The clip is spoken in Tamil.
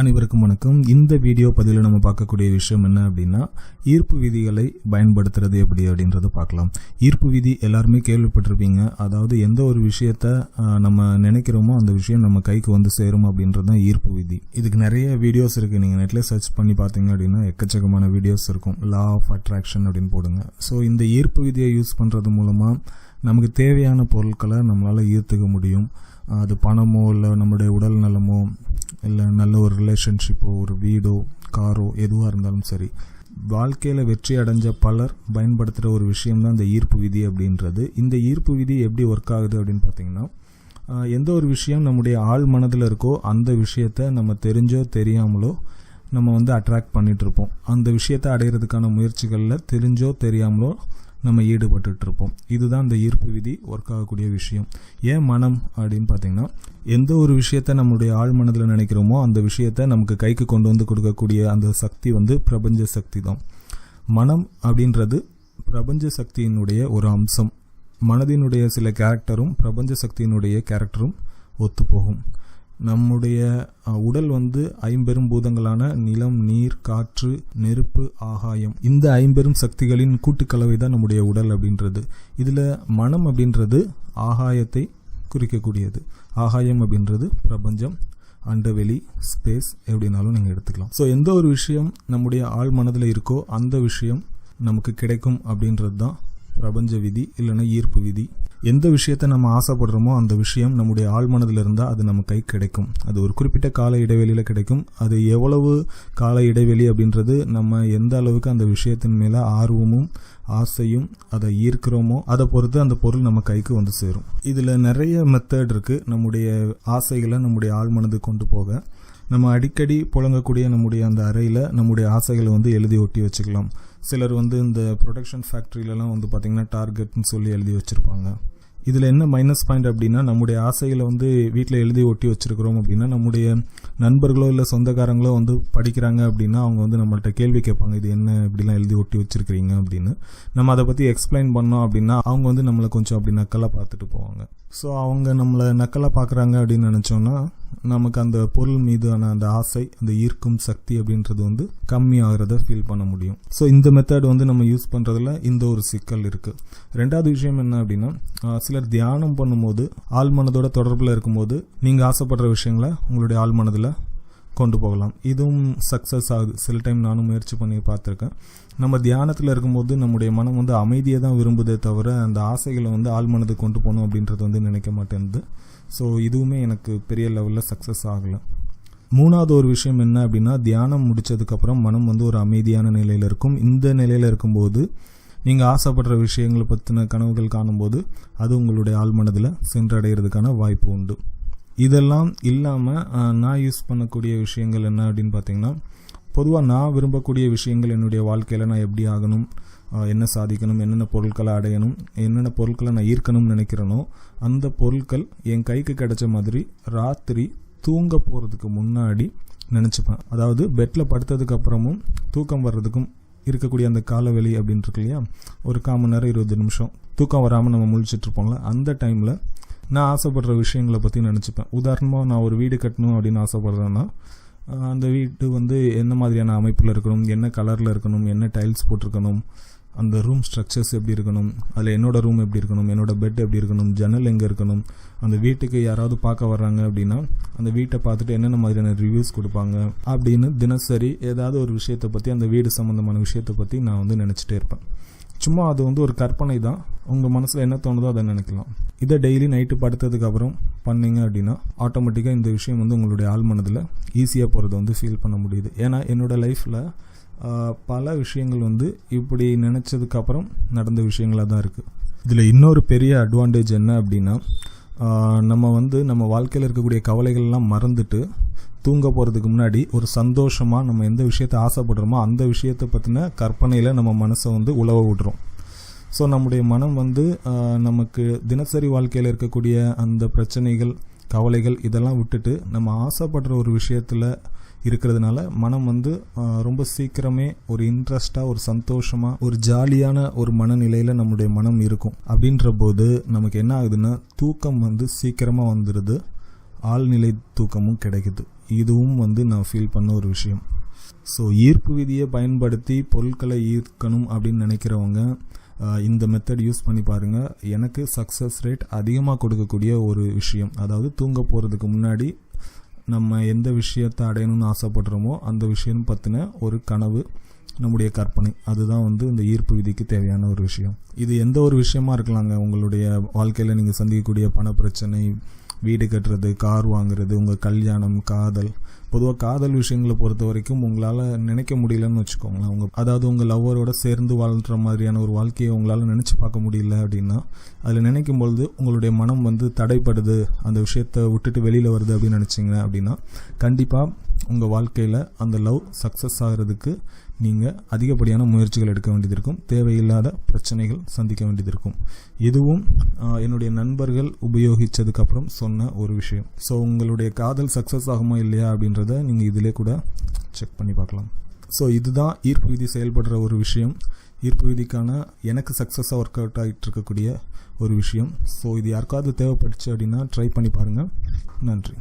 அனைவருக்கும் வணக்கம். இந்த வீடியோ பதிவில் நம்ம பார்க்கக்கூடிய விஷயம் என்ன அப்படின்னா ஈர்ப்பு விதிகளை பயன்படுத்துறது எப்படி அப்படின்றத பார்க்கலாம். ஈர்ப்பு விதி எல்லாருமே கேள்விப்பட்டிருப்பீங்க. அதாவது எந்த ஒரு விஷயத்த நம்ம நினைக்கிறோமோ அந்த விஷயம் நம்ம கைக்கு வந்து சேரும் அப்படின்றது தான் ஈர்ப்பு விதி. இதுக்கு நிறைய வீடியோஸ் இருக்குது நீங்கள் நெட்டில் சர்ச் பண்ணி பார்த்தீங்க அப்படின்னா எக்கச்சக்கமான வீடியோஸ் இருக்கும். லா ஆஃப் அட்ராக்ஷன் அப்படின்னு போடுங்க. ஸோ இந்த ஈர்ப்பு விதியை யூஸ் பண்ணுறது மூலமாக நமக்கு தேவையான பொருட்களை நம்மளால் ஈர்த்துக்க முடியும். அது பணமோ இல்லை நம்முடைய உடல் நலமோ இல்லை நல்ல ஒரு ரிலேஷன்ஷிப்போ ஒரு வீடோ காரோ எதுவாக இருந்தாலும் சரி வாழ்க்கையில் வெற்றி அடைஞ்ச பலர் பயன்படுத்துகிற ஒரு விஷயம் தான் இந்த ஈர்ப்பு விதி அப்படின்றது. இந்த ஈர்ப்பு விதி எப்படி ஒர்க் ஆகுது அப்படின்னு பார்த்தீங்கன்னா எந்த ஒரு விஷயம் நம்முடைய ஆழ் மனதில் இருக்கோ அந்த விஷயத்த நம்ம தெரிஞ்சோ தெரியாமலோ நம்ம வந்து அட்ராக்ட் பண்ணிகிட்ருப்போம் இருப்போம். அந்த விஷயத்தை அடையிறதுக்கான முயற்சிகளில் தெரிஞ்சோ தெரியாமலோ நம்ம ஈடுபட்டுட்டு இருப்போம் இதுதான் இந்த ஈர்ப்பு விதி ஒர்க் ஆகக்கூடிய விஷயம். ஏன் மனம் அப்படின்னு பார்த்தீங்கன்னா எந்த ஒரு விஷயத்த நம்மளுடைய ஆழ் மனதில் நினைக்கிறோமோ அந்த விஷயத்த நமக்கு கைக்கு கொண்டு வந்து கொடுக்கக்கூடிய அந்த சக்தி வந்து பிரபஞ்ச சக்தி தான். மனம் அப்படின்றது பிரபஞ்ச சக்தியினுடைய ஒரு அம்சம். மனதினுடைய சில கேரக்டரும் பிரபஞ்ச சக்தியினுடைய கேரக்டரும் ஒத்துப்போகும். நம்முடைய உடல் வந்து ஐம்பெரும் பூதங்களான நிலம் நீர் காற்று நெருப்பு ஆகாயம். இந்த ஐம்பெரும் சக்திகளின் கூட்டுக்கலவை தான் நம்முடைய உடல் அப்படின்றது. இதில் மனம் அப்படின்றது ஆகாயத்தை குறிக்கக்கூடியது. ஆகாயம் அப்படின்றது பிரபஞ்சம் அண்டவெளி ஸ்பேஸ் எப்படினாலும் நீங்கள் எடுத்துக்கலாம். ஸோ எந்த ஒரு விஷயம் நம்முடைய ஆழ் மனதில் இருக்கோ அந்த விஷயம் நமக்கு கிடைக்கும் அப்படின்றது தான் பிரபஞ்ச விதி இல்லைன்னா ஈர்ப்பு விதி. எந்த விஷயத்தை நம்ம ஆசைப்படுறோமோ அந்த விஷயம் நம்முடைய ஆழ்மனதில் இருந்தால் அது நம்ம கை கிடைக்கும். அது ஒரு குறிப்பிட்ட கால இடைவெளியில் கிடைக்கும். அது எவ்வளவு கால இடைவெளி அப்படின்றது நம்ம எந்த அளவுக்கு அந்த விஷயத்தின் மேலே ஆர்வமும் ஆசையும் அதை ஈர்க்கிறோமோ அதை பொறுத்து அந்த பொருள் நம்ம கைக்கு வந்து சேரும். இதில் நிறைய மெத்தட் இருக்குது நம்முடைய ஆசைகளை நம்முடைய ஆழ் கொண்டு போக. நம்ம அடிக்கடி புழங்கக்கூடிய நம்முடைய அந்த அறையில் நம்முடைய ஆசைகளை வந்து எழுதி ஒட்டி வச்சுக்கலாம். சிலர் வந்து இந்த ப்ரொடக்ஷன் ஃபேக்ட்ரியிலலாம் வந்து பார்த்திங்கன்னா டார்கெட்னு சொல்லி எழுதி வச்சுருப்பாங்க. இதில் என்ன மைனஸ் பாயிண்ட் அப்படின்னா நம்முடைய ஆசைகளை வந்து வீட்டில் எழுதி ஒட்டி வச்சுருக்கிறோம் அப்படின்னா நம்முடைய நண்பர்களோ இல்லை சொந்தக்காரங்களோ வந்து படிக்கிறாங்க அப்படின்னா அவங்க வந்து நம்மள்ட்ட கேள்வி கேட்பாங்க இது என்ன இப்படிலாம் எழுதி ஒட்டி வச்சுருக்கிறீங்க? அப்படின்னு. நம்ம அதை பற்றி எக்ஸ்பிளைன் பண்ணோம் அப்படின்னா அவங்க வந்து நம்மளை கொஞ்சம் அப்படி நக்கலாக பார்த்துட்டு போவாங்க. ஸோ அவங்க நம்மளை நக்கலாக பார்க்குறாங்க அப்படின்னு நினச்சோன்னா நமக்கு அந்த பொருள் மீதான அந்த ஆசை அந்த ஈர்க்கும் சக்தி அப்படின்றது வந்து கம்மி ஆகிறத ஃபீல் பண்ண முடியும். ஸோ இந்த மெத்தட் வந்து நம்ம யூஸ் பண்ணுறதுல இந்த ஒரு சிக்கல் இருக்குது ரெண்டாவது விஷயம் என்ன அப்படின்னா சிலர் தியானம் பண்ணும்போது ஆழ்மனதோட தொடர்பில் இருக்கும்போது நீங்கள் ஆசைப்படுற விஷயங்களை உங்களுடைய ஆழ்மனதில் கொண்டு போகலாம். இதுவும் சக்ஸஸ் ஆகுது சில டைம் நானும் முயற்சி பண்ணி பார்த்துருக்கேன். நம்ம தியானத்தில் இருக்கும்போது நம்முடைய மனம் வந்து அமைதியை தான் விரும்புதே தவிர அந்த ஆசைகளை வந்து ஆழ் கொண்டு போகணும் அப்படின்றது வந்து நினைக்க மாட்டேங்குது ஸோ இதுவுமே எனக்கு பெரிய லெவலில் சக்ஸஸ் ஆகலை. மூணாவது ஒரு விஷயம் என்ன அப்படின்னா தியானம் முடித்ததுக்கப்புறம் மனம் வந்து ஒரு அமைதியான நிலையில் இருக்கும். இந்த நிலையில் இருக்கும்போது நீங்கள் ஆசைப்படுற விஷயங்களை பற்றின கனவுகள் காணும்போது அது உங்களுடைய ஆழ்மனதில் சென்றடைகிறதுக்கான வாய்ப்பு உண்டு. இதெல்லாம் இல்லாமல் நான் யூஸ் பண்ணக்கூடிய விஷயங்கள் என்ன அப்படின்னு பார்த்தீங்கன்னா பொதுவாக நான் விரும்பக்கூடிய விஷயங்கள் என்னுடைய வாழ்க்கையில் நான் எப்படி ஆகணும் என்ன சாதிக்கணும் என்னென்ன பொருட்களை அடையணும் என்னென்ன பொருட்களை நான் ஈர்க்கணும்னு நினைக்கிறேனோ அந்த பொருட்கள் என் கைக்கு கிடைச்ச மாதிரி ராத்திரி தூங்க போகிறதுக்கு முன்னாடி நினச்சிப்பேன். அதாவது பெட்டில் படுத்ததுக்கு அப்புறமும் தூக்கம் வர்றதுக்கும் இருக்கக்கூடிய அந்த காலவெளி அப்படின்ட்டு இருக்கு இல்லையா? ஒரு கால் மணி நேரம் இருபது நிமிஷம் தூக்கம் வராமல் நம்ம முழிச்சிட்ருப்போம்ல அந்த டைமில் நான் ஆசைப்படுற விஷயங்களை பற்றி நினச்சிப்பேன். உதாரணமாக நான் ஒரு வீடு கட்டணும் அப்படின்னு ஆசைப்படுறேன்னா அந்த வீடு வந்து என்ன மாதிரியான அமைப்பில் இருக்கணும் என்ன கலரில் இருக்கணும் என்ன டைல்ஸ் போட்டிருக்கணும் அந்த ரூம் ஸ்ட்ரக்சர்ஸ் எப்படி இருக்கணும் அதில் என்னோடய ரூம் எப்படி இருக்கணும் என்னோடய பெட் எப்படி இருக்கணும் ஜன்னல் எங்கே இருக்கணும் அந்த வீட்டுக்கு யாராவது பார்க்க வர்றாங்க அப்படின்னா அந்த வீட்டை பார்த்துட்டு என்னென்ன மாதிரியான ரிவ்யூஸ் கொடுப்பாங்க அப்படின்னு தினசரி ஏதாவது ஒரு விஷயத்தை பற்றி அந்த வீடு சம்மந்தமான விஷயத்தை பற்றி நான் வந்து நினச்சிட்டே இருப்பேன். சும்மா அது வந்து ஒரு கற்பனை தான். உங்கள் மனசில் என்ன தோணுதோ அதை நினைக்கலாம். இதை டெய்லி நைட்டு படுத்ததுக்கப்புறம் பண்ணிங்க அப்படின்னா ஆட்டோமேட்டிக்காக இந்த விஷயம் வந்து உங்களுடைய ஆள் மனதில் ஈஸியாக போகிறத வந்து ஃபீல் பண்ண முடியுது. ஏன்னா என்னோடய லைஃப்பில் பல விஷயங்கள் வந்து இப்படி நினச்சதுக்கப்புறம் நடந்த விஷயங்களாக தான் இருக்குது இதில் இன்னொரு பெரிய அட்வான்டேஜ் என்ன அப்படின்னா நம்ம வந்து நம்ம வாழ்க்கையில் இருக்கக்கூடிய கவலைகள்லாம் மறந்துட்டு தூங்க போகிறதுக்கு முன்னாடி ஒரு சந்தோஷமாக நம்ம எந்த விஷயத்தை ஆசைப்படுறோமோ அந்த விஷயத்தை பற்றின கற்பனையில் நம்ம மனசை வந்து உழவ விடுறோம். ஸோ நம்முடைய மனம் வந்து நமக்கு தினசரி வாழ்க்கையில் இருக்கக்கூடிய அந்த பிரச்சனைகள் கவலைகள் இதெல்லாம் விட்டுட்டு நம்ம ஆசைப்படுற ஒரு விஷயத்தில் இருக்கிறதுனால மனம் வந்து ரொம்ப சீக்கிரமே ஒரு இன்ட்ரெஸ்டாக ஒரு சந்தோஷமாக ஒரு ஜாலியான ஒரு மனநிலையில் நம்முடைய மனம் இருக்கும். அப்படின்ற போது நமக்கு என்ன ஆகுதுன்னா தூக்கம் வந்து சீக்கிரமாக வந்துடுது ஆழ்நிலை தூக்கமும் கிடைக்குது. இதுவும் வந்து நான் ஃபீல் பண்ண ஒரு விஷயம். ஸோ ஈர்ப்பு விதியை பயன்படுத்தி பொருட்களை ஈர்க்கணும் அப்படின்னு நினைக்கிறவங்க இந்த மெத்தட் யூஸ் பண்ணி பாருங்கள் எனக்கு சக்ஸஸ் ரேட் அதிகமாக கொடுக்கக்கூடிய ஒரு விஷயம். அதாவது தூங்க போகிறதுக்கு முன்னாடி நம்ம எந்த விஷயத்தை அடையணும்னு ஆசைப்படுறோமோ அந்த விஷயம் பற்றின ஒரு கனவு நம்முடைய கற்பனை. அதுதான் வந்து இந்த ஈர்ப்பு விதிக்கு தேவையான ஒரு விஷயம். இது எந்த ஒரு விஷயமா இருக்கலாங்க? உங்களுடைய வாழ்க்கையில் நீங்கள் சந்திக்கக்கூடிய பண பிரச்சனை வீடு கட்டுறது கார் வாங்குறது உங்கள் கல்யாணம் காதல். பொதுவாக காதல் விஷயங்களை பொறுத்த வரைக்கும் உங்களால் நினைக்க முடியலன்னு வச்சுக்கோங்களேன். உங்கள் அதாவது உங்கள் லவ்வரோட சேர்ந்து வாழ்கிற மாதிரியான ஒரு வாழ்க்கையை உங்களால் நினச்சி பார்க்க முடியல அப்படின்னா அதில் நினைக்கும் பொழுது உங்களுடைய மனம் வந்து தடைப்படுது அந்த விஷயத்தை விட்டுட்டு வெளியில் வருது அப்படின்னு நினச்சிங்க அப்படின்னா கண்டிப்பாக உங்கள் வாழ்க்கையில் அந்த லவ் சக்ஸஸ் ஆகிறதுக்கு நீங்கள் அதிகப்படியான முயற்சிகள் எடுக்க வேண்டியது இருக்கும் தேவையில்லாத பிரச்சனைகள் சந்திக்க வேண்டியது இருக்கும் இதுவும் என்னுடைய நண்பர்கள் உபயோகித்ததுக்கப்புறம் சொன்ன ஒரு விஷயம். ஸோ உங்களுடைய காதல் சக்ஸஸ் ஆகுமா இல்லையா அப்படின்றத நீங்கள் இதிலே கூட செக் பண்ணி பார்க்கலாம். ஸோ இதுதான் ஈர்ப்பு விதி செயல்படுற ஒரு விஷயம். ஈர்ப்பு விதிக்கான எனக்கு சக்ஸஸாக ஒர்க் அவுட் ஆகிட்டு இருக்கக்கூடிய ஒரு விஷயம். ஸோ இது யாருக்காவது தேவைப்பட்டுச்சு அப்படின்னா ட்ரை பண்ணி பாருங்கள் நன்றி.